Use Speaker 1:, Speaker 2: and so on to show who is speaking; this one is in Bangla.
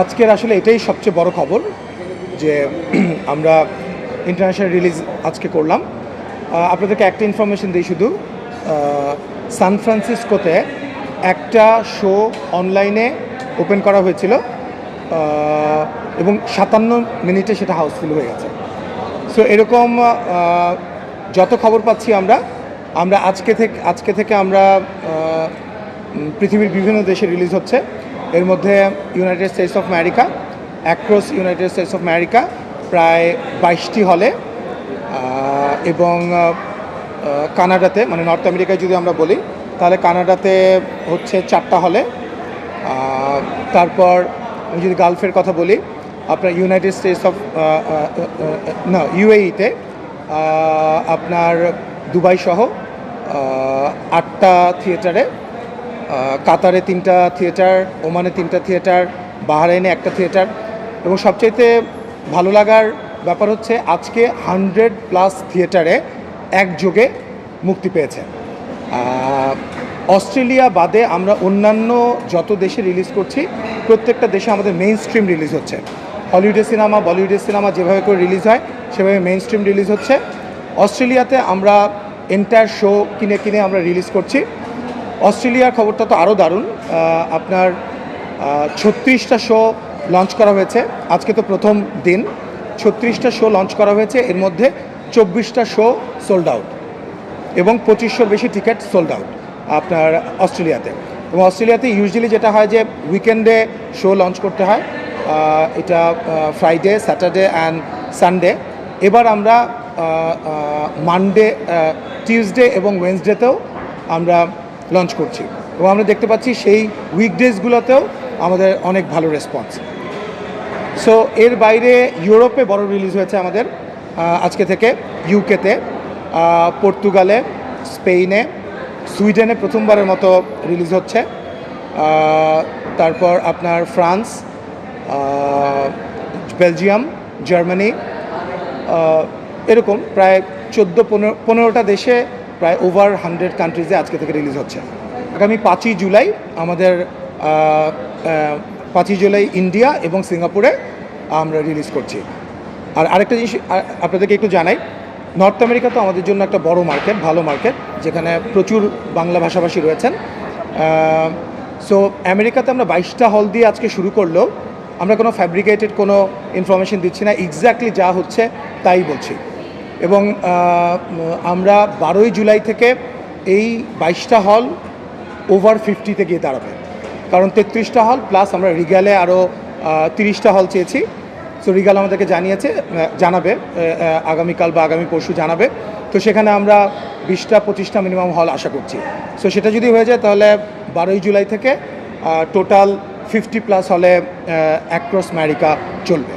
Speaker 1: আজকের আসলে এটাই সবচেয়ে বড় খবর যে আমরা ইন্টারন্যাশনাল রিলিজ আজকে করলাম। আপনাদেরকে একটা ইনফরমেশন দিই শুধু। সান ফ্রান্সিসকোতে একটা শো অনলাইনে ওপেন করা হয়েছিল। এবং সাতান্ন মিনিটে সেটা হাউসফুল হয়ে গেছে। সো এরকম যত খবর পাচ্ছি আমরা আমরা আজকে থেকে আজকে থেকে আমরা পৃথিবীর বিভিন্ন দেশে রিলিজ হচ্ছে। এর মধ্যে United States of America across United States of America প্রায় বাইশটি হলে এবং কানাডাতে মানে নর্থ আমেরিকায় যদি আমরা বলি, তাহলে কানাডাতে হচ্ছে চারটা হলে তারপর আমি যদি গালফের কথা বলি, আপনার ইউনাইটেড স্টেটস অফ না ইউএইতে আপনার দুবাই সহ আটটা থিয়েটারে কাতারে তিনটা থিয়েটার, ওমানে তিনটা থিয়েটার, বাহারাইনে একটা থিয়েটার। এবং সবচাইতে ভালো লাগার ব্যাপার হচ্ছে আজকে হান্ড্রেড প্লাস থিয়েটারে একযোগে মুক্তি পেয়েছে। অস্ট্রেলিয়া বাদে আমরা অন্যান্য যত দেশে রিলিজ করছি, প্রত্যেকটা দেশে আমাদের মেইন স্ট্রিম রিলিজ হচ্ছে। হলিউডের সিনেমা, বলিউডের সিনেমা যেভাবে করে রিলিজ হয়, সেভাবে মেইন স্ট্রিম রিলিজ হচ্ছে। অস্ট্রেলিয়াতে আমরা এন্টায়ার শো কিনে কিনে আমরা রিলিজ করছি। অস্ট্রেলিয়ার খবরটা তো আরও দারুণ। আপনার ছত্রিশটা শো লঞ্চ করা হয়েছে। আজকে তো প্রথম দিন। ছত্রিশটা শো লঞ্চ করা হয়েছে। এর মধ্যে চব্বিশটা শো সোল্ড আউট এবং পঁচিশশোর বেশি টিকিট সোল্ড আউট আপনার অস্ট্রেলিয়াতে। এবং অস্ট্রেলিয়াতে ইউজুয়ালি যেটা হয় যে উইকেন্ডে শো লঞ্চ করতে হয়। এটা ফ্রাইডে স্যাটারডে অ্যান্ড সানডে এবার আমরা মানডে টিউসডে এবং ওয়েন্সডেতেও আমরা লঞ্চ করছি। এবং আমরা দেখতে পাচ্ছি সেই উইকডেজগুলোতেও আমাদের অনেক ভালো রেসপন্স সো এর বাইরে ইউরোপে বড় রিলিজ হয়েছে আমাদের আজকে থেকে ইউকেতে পর্তুগালে স্পেনে সুইডেনে প্রথমবারের মতো রিলিজ হচ্ছে। তারপর আপনার ফ্রান্স বেলজিয়াম, জার্মানি এরকম প্রায় চোদ্দ, পনেরো, পনেরোটা দেশে প্রায় ওভার হান্ড্রেড কান্ট্রিজে আজকে থেকে রিলিজ হচ্ছে। আগামী পাঁচই জুলাই আমাদের পাঁচই জুলাই ইন্ডিয়া এবং সিঙ্গাপুরে আমরা রিলিজ করছি। আর আরেকটা জিনিস আপনাদেরকে একটু জানাই, নর্থ আমেরিকা তো আমাদের জন্য একটা বড় মার্কেট ভালো মার্কেট যেখানে প্রচুর বাংলা ভাষাভাষী রয়েছেন। সো আমেরিকাতে আমরা বাইশটা হল দিয়ে আজকে শুরু করলেও আমরা কোনো ফ্যাব্রিকেটেড কোনো ইনফরমেশন দিচ্ছি না এক্স্যাক্টলি যা হচ্ছে তাই বলছি। এবং আমরা বারোই জুলাই থেকে এই বাইশটা হল ওভার ফিফটিতে গিয়ে দাঁড়াবে। কারণ তেত্রিশটা হল প্লাস আমরা রিগালে আরও তিরিশটা হল চেয়েছি। সো রিগাল আমাদেরকে জানিয়েছে জানাবে আগামীকাল বা আগামী পরশু জানাবে। তো সেখানে আমরা বিশটা, পঁচিশটা মিনিমাম হল আশা করছি। সো সেটা যদি হয়ে যায় তাহলে বারোই জুলাই থেকে টোটাল ফিফটি প্লাস হলে অ্যাক্রস আমেরিকা চলবে।